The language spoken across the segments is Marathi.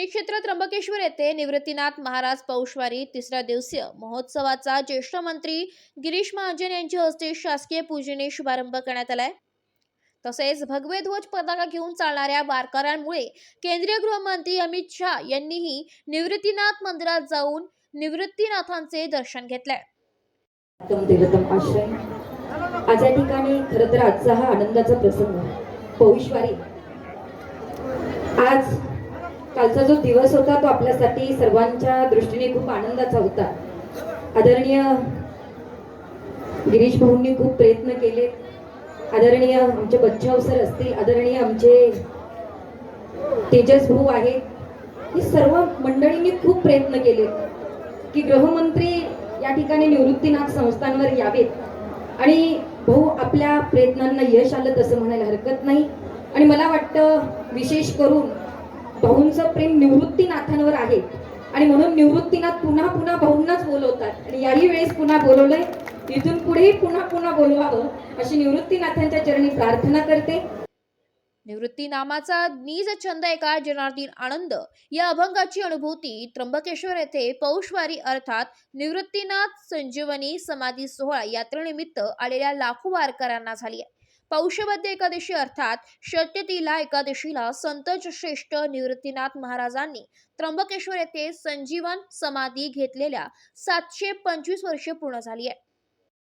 श्री क्षेत्र त्र्यंबकेश्वर येथे निवृत्तीनाथ महाराज पौषवारी तिसऱ्या दिवसीय महोत्सवाचा ज्येष्ठ मंत्री गिरीश महाजन यांच्या हस्ते शासकीय पूजेने शुभारंभ करण्यात आलाय. तसेच भगवे ध्वज पताका घेऊन चालणाऱ्या वारकऱ्यांमुळे केंद्रीय गृहमंत्री अमित शहा यांनीही निवृत्तीनाथ मंदिरात जाऊन निवृत्तीनाथांचे दर्शन घेतले आज या ठिकाणी खरं तर आजचा हा आनंदाचा प्रसंग. पौषवारी. आज कालचा जो दिवस होता तो आपल्यासाठी सर्वांच्या दृष्टीने खूप आनंदाचा होता. आदरणीय गिरीश भाऊंनी खूप प्रयत्न केले. आदरणीय आमचे बच्चाव सर असतील आदरणीय आमचे तेजस भाऊ आहेत. ही सर्व मंडळींनी खूप प्रयत्न केले की गृहमंत्री या ठिकाणी निवृत्तीनाथ संस्थांवर यावेत. आणि भाऊ आपल्या प्रयत्नांना यश आलं तसं म्हणायला हरकत नाही. आणि मला वाटतं विशेष करून भाऊंचं प्रेम निवृत्तीनाथांवर आहे. आणि म्हणून निवृत्तीनाथ पुन्हा पुन्हा भाऊंनाच बोलवतात. आणि याही वेळेस पुन्हा बोलवलंय इथून पुढेही पुन्हा पुन्हा बोलवावं अशी निवृत्तीनाथांच्या चरणी प्रार्थना करते. निवृत्ती नामाचा नीज छंद एका जनार्दीन आनंद. या अभंगाची अनुभूती त्र्यंबकेश्वर येथे पौषवारी अर्थात निवृत्तीनाथ संजीवनी समाधी सोहळा यात्रेनिमित्त आलेल्या लाखो वारकऱ्यांना झाली आहे. पौषवद्य एकादशी अर्थात शत्यतीला एकादशीला संत श्रेष्ठ निवृत्तीनाथ महाराजांनी त्र्यंबकेश्वर येथे संजीवन समाधी घेतलेल्या सातशे पंचवीस वर्षे पूर्ण झाली आहे.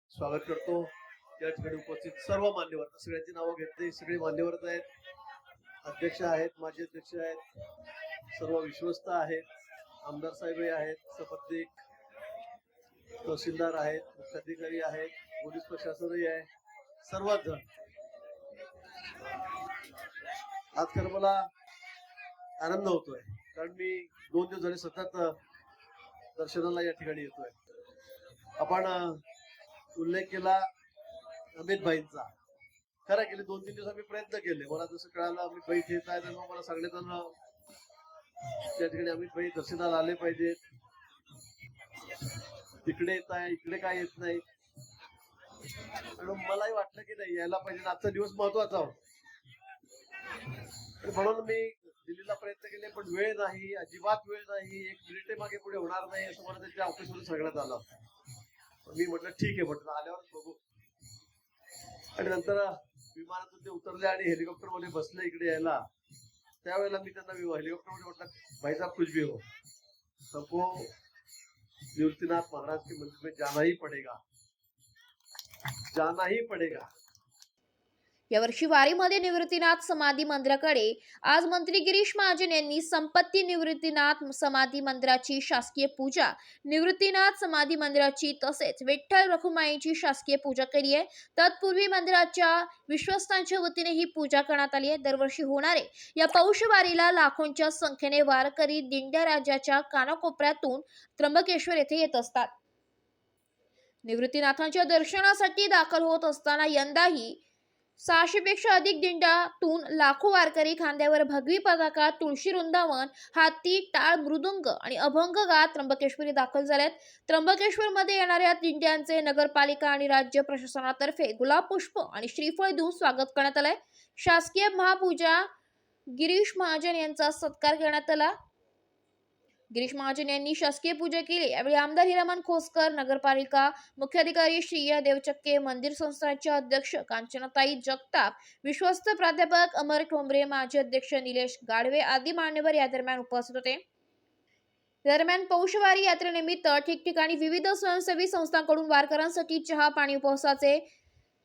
स्वागत करतो. या ठिकाणी उपस्थित सर्व मान्यवर सगळ्यांची नावं घेतली. सगळे मान्यवर आहेत. अध्यक्ष आहेत. माजी अध्यक्ष आहेत. सर्व विश्वस्त आहेत. आमदार साहेबही आहेत. सपत्निक तहसीलदार आहेत. मुख्याधिकारी आहेत. पोलीस प्रशासनही आहे. सर्वच जण. आज खरं मला आनंद होतोय. कारण मी दोन दिवस झाले सतत दर्शनाला या ठिकाणी येतोय. आपण उल्लेख केला अमित भाईंचा. खरं केले दोन तीन दिवस आम्ही प्रयत्न केले. मला जसं कळालं अमित भाई येत आहे तर मग मला सांगण्यात आलं त्या ठिकाणी अमित भाई दर्शनाला आले पाहिजेत. तिकडे येत आहे इकडे काय येत नाही. मलाही वाटलं की नाही यायला पाहिजे आजचा दिवस महत्त्वाचा होता. म्हणून मी दिल्लीला प्रयत्न केले पण वेळ नाही अजिबात वेळ नाही एक मिनिटे मागे पुढे होणार नाही असं मला त्याच्या ऑफिसवरून सांगण्यात आलं. मी म्हटलं ठीक आहे म्हटलं आल्यावर बघू. आणि नंतर विमानातून ते उतरले आणि हेलिकॉप्टरमध्ये बसले इकडे यायला. त्यावेळेला मी त्यांना हेलिकॉप्टरमध्ये म्हटलं भाईसाहेब कुछ भी हो. सबको निवृत्तीनाथ महाराज के मंदिर में जाना ही पडेगा. जाना ही पडेगा. यावर्षी वारीमध्ये निवृत्तीनाथ समाधी मंदिराकडे आज मंत्री गिरीश महाजन यांनी संपत्ती निवृत्तीनाथ समाधी मंदिराची शासकीय पूजा निवृत्तीनाथ समाधी मंदिराची तसेच विठ्ठल रखुमाईची शासकीय पूजा केली आहे. तत्पूर्वी मंदिराच्या विश्वस्तांच्या वतीने ही पूजा करण्यात आली आहे. दरवर्षी होणारे या पौष वारीला लाखोंच्या संख्येने वारकरी दिंड्या राज्याच्या कानाकोपऱ्यातून त्र्यंबकेश्वर येथे येत असतात. निवृत्तीनाथांच्या दर्शनासाठी दाखल होत असताना यंदाही सहाशेपेक्षा अधिक दिंड्यातून लाखो वारकरी खांद्यावर भगवी पताका तुळशी वृंदावन हाती टाळ मृदुंग आणि अभंग गात त्र्यंबकेश्वरी दाखल झाल्यात. त्र्यंबकेश्वरमध्ये येणाऱ्या दिंड्यांचे नगरपालिका आणि राज्य प्रशासनातर्फे गुलाब पुष्प आणि श्रीफळ देऊन स्वागत करण्यात आलंय. शासकीय महापूजा गिरीश महाजन यांचा सत्कार करण्यात आला. गिरीश महाजन यांनी शासकीय पूजा केली. यावेळी आमदार हिरामन खोसकर नगरपालिका मुख्याधिकारी श्रीया देवचक्के मंदिर संस्थानचे अध्यक्ष कांचनाताई जगताप विश्वस्त प्राध्यापक अमर ठोंबरे माजी अध्यक्ष निलेश गाडवे आदी मान्यवर या दरम्यान उपस्थित होते. दरम्यान पौषवारी यात्रेनिमित्त ठिकठिकाणी विविध स्वयंसेवी संस्थांकडून वारकऱ्यांसाठी चहा पाणी उपवासाचे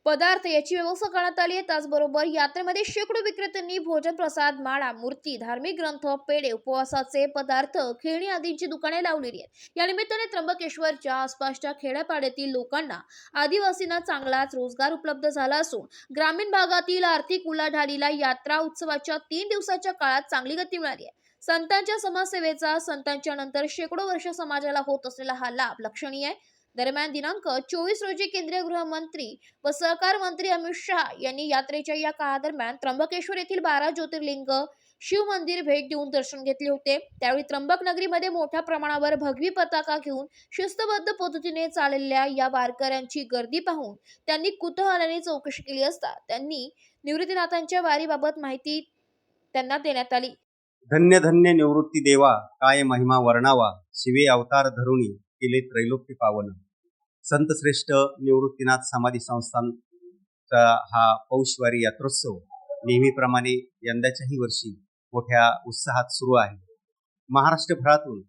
पदार्थ याची व्यवस्था करण्यात आली आहे. त्याचबरोबर यात्रेमध्ये शेकडो विक्रेत्यांनी भोजन प्रसाद माळा मूर्ती धार्मिक ग्रंथ पेढे उपवासाचे पदार्थ खेळणी आदींची दुकाने लावलेली आहेत. या निमित्ताने त्र्यंबकेश्वरच्या आसपासच्या खेड्यापाड्यातील लोकांना आदिवासींना चांगलाच रोजगार उपलब्ध झाला असून ग्रामीण भागातील आर्थिक उलाढालीला यात्रा उत्सवाच्या तीन दिवसाच्या काळात चांगली गती मिळाली आहे. संतांच्या समाजसेवेचा संतांच्या नंतर शेकडो वर्ष समाजाला होत असलेला हा लाभ लक्षणीय आहे. दरम्यान दिनांक चोवीस रोजी केंद्रीय गृहमंत्री व सहकार मंत्री अमित शहा यांनी यात्रेच्या या काळादरम्यान त्र्यंबकेश्वर येथील बारा ज्योतिर्लिंग शिव मंदिर भेट देऊन दर्शन घेतले होते. त्यावेळी त्र्यंबक नगरीमध्ये मोठ्या प्रमाणावर भगवी पताका घेऊन शिस्तबद्ध पद्धतीने चाललेल्या या वारकऱ्यांची गर्दी पाहून त्यांनी कुतूहलाने चौकशी केली असता त्यांनी निवृत्तीनाथांच्या वारीबाबत माहिती त्यांना देण्यात आली. धन्य धन्य निवृत्ती देवा काय महिमा वर्णावा शिवे अवतार धरुणी. केले त्रैलोक्य पावन. संत श्रेष्ठ निवृत्तीनाथ समाधी संस्थानचा हा पौषवारी यात्रोत्सव नेहमीप्रमाणे यंदाच्याही वर्षी मोठ्या उत्साहात सुरू आहे. महाराष्ट्रभरातून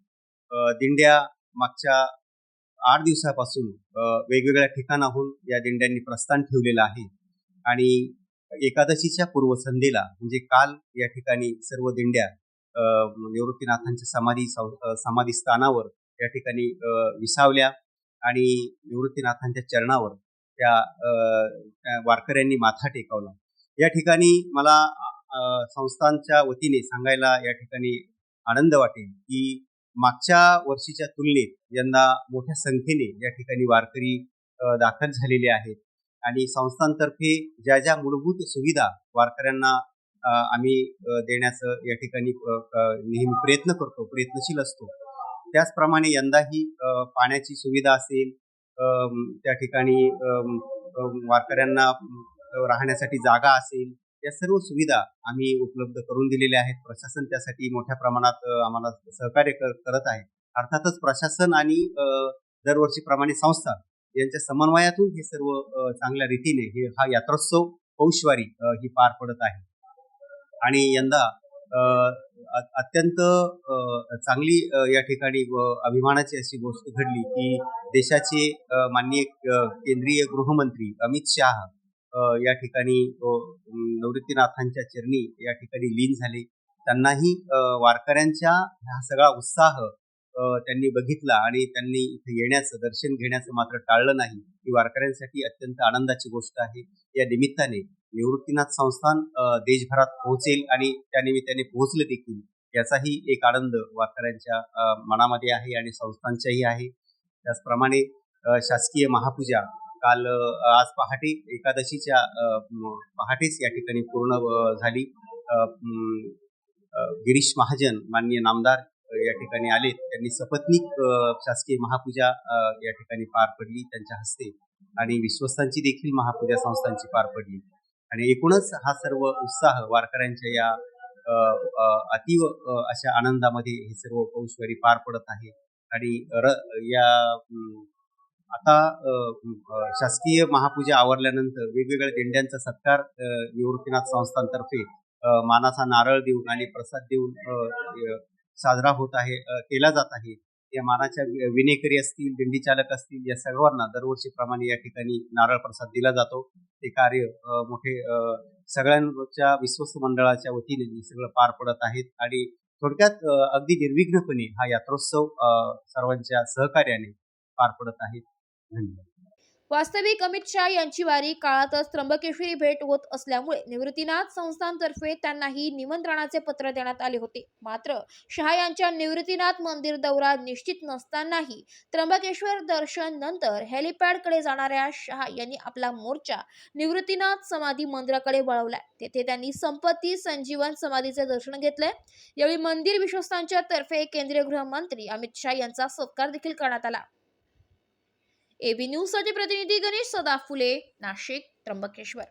दिंड्या मागच्या आठ दिवसापासून वेगवेगळ्या ठिकाणाहून या दिंड्यांनी प्रस्थान ठेवलेलं आहे. आणि एकादशीच्या पूर्वसंध्येला म्हणजे काल या ठिकाणी सर्व दिंड्या निवृत्तीनाथांच्या समाधी समाधी स्थानावर या ठिकाणी विसावल्या आणि निवृत्तीनाथांच्या चरणावर त्या वारकऱ्यांनी माथा टेकवला. या ठिकाणी मला संस्थांच्या वतीने सांगायला या ठिकाणी आनंद वाटेल की मागच्या वर्षीच्या तुलनेत यंदा मोठ्या संख्येने या ठिकाणी वारकरी दाखल झालेले आहेत. आणि संस्थांतर्फे ज्या ज्या मूलभूत सुविधा वारकऱ्यांना आम्ही देण्याचं या ठिकाणी नेहमी प्रयत्न करतो प्रयत्नशील असतो त्याचप्रमाणे यंदाही पाण्याची सुविधा असेल त्या ठिकाणी वारकऱ्यांना राहण्यासाठी जागा असेल या सर्व सुविधा आम्ही उपलब्ध करून दिलेल्या आहेत. प्रशासन त्यासाठी मोठ्या प्रमाणात आम्हाला सहकार्य कर- करत आहे. अर्थातच प्रशासन आणि दरवर्षीप्रमाणे संस्था यांच्या समन्वयातून हे सर्व चांगल्या रीतीने हे हा यात्रोत्सव पौषवारी ही पार पडत आहे. आणि यंदा अत्यंत चांगली या ठिकाणी अभिमानाची अशी गोष्ट घडली की देशाचे माननीय केंद्रीय गृहमंत्री अमित शाह या ठिकाणी नवृत्तीनाथांच्या निवृत्तीनाथांच्या चरणी या ठिकाणी लीन झाले. त्यांनाही वारकऱ्यांच्या हा सगळा उत्साह त्यांनी बघितला आणि त्यांनी इथे येण्याचं दर्शन घेण्याचं मात्र टाळलं नाही. ही वारकऱ्यांसाठी अत्यंत आनंदाची गोष्ट आहे. या निमित्ताने निवृत्तीनाथ संस्थान देशभरात पोहोचेल आणि त्या निमित्ताने पोहोचले देखील. याचाही एक आनंद वारकऱ्यांच्या मनामध्ये आहे आणि संस्थांच्याही आहे. त्याचप्रमाणे शासकीय महापूजा काल आज पहाटे एकादशीच्या पहाटेच या ठिकाणी पूर्ण झाली. गिरीश महाजन माननीय नामदार या ठिकाणी आले त्यांनी सपत्नीक शासकीय महापूजा या ठिकाणी पार पडली त्यांच्या हस्ते. आणि विश्वस्तांची देखील महापूजा संस्थांची पार पडली. आणि एकूणच हा सर्व उत्साह वारकऱ्यांच्या या अतीव अशा आनंदामध्ये हे सर्व पौषवारी पार पडत आहे. आणि र या आता शासकीय महापूजा आवरल्यानंतर वेगवेगळ्या दिंड्यांचा सत्कार निवृत्तीनाथ संस्थांतर्फे मानाचा नारळ देऊन आणि प्रसाद देऊन साजरा होत आहे केला जात आहे. या मानाच्या विनेकरी असतील दिंडी चालक असतील या सर्वांना दरवर्षीप्रमाणे या ठिकाणी नारळ प्रसाद दिला जातो. ते कार्य मोठे सगळ्यांच्या विश्वस्त मंडळाच्या वतीने सगळं पार पडत आहेत आणि थोडक्यात अगदी निर्विघ्नपणे हा यात्रोत्सव सर्वांच्या सहकार्याने पार पडत आहे. धन्यवाद. वास्तविक अमित शहा यांची वारी काळातच त्र्यंबकेश्वरी भेट होत असल्यामुळे निवृत्तीनाथ संस्थांतर्फे त्यांनाही निमंत्रणाचे पत्र देण्यात आले होते. मात्र शहा यांच्या निवृत्तीनाथ मंदिर दौरा निश्चित नसतानाही त्र्यंबकेश्वर दर्शन नंतर हेलिपॅडकडे जाणाऱ्या शहा यांनी आपला मोर्चा निवृत्तीनाथ समाधी मंदिराकडे वळवलाय. तेथे त्यांनी संपत्ती संजीवन समाधीचे दर्शन घेतले. यावेळी मंदिर विश्वस्तांच्या तर्फे केंद्रीय गृहमंत्री अमित शहा यांचा सत्कार देखील करण्यात आला. एबी न्यूजसाठी प्रतिनिधी गणेश सदाफुले नाशिक त्र्यंबकेश्वर.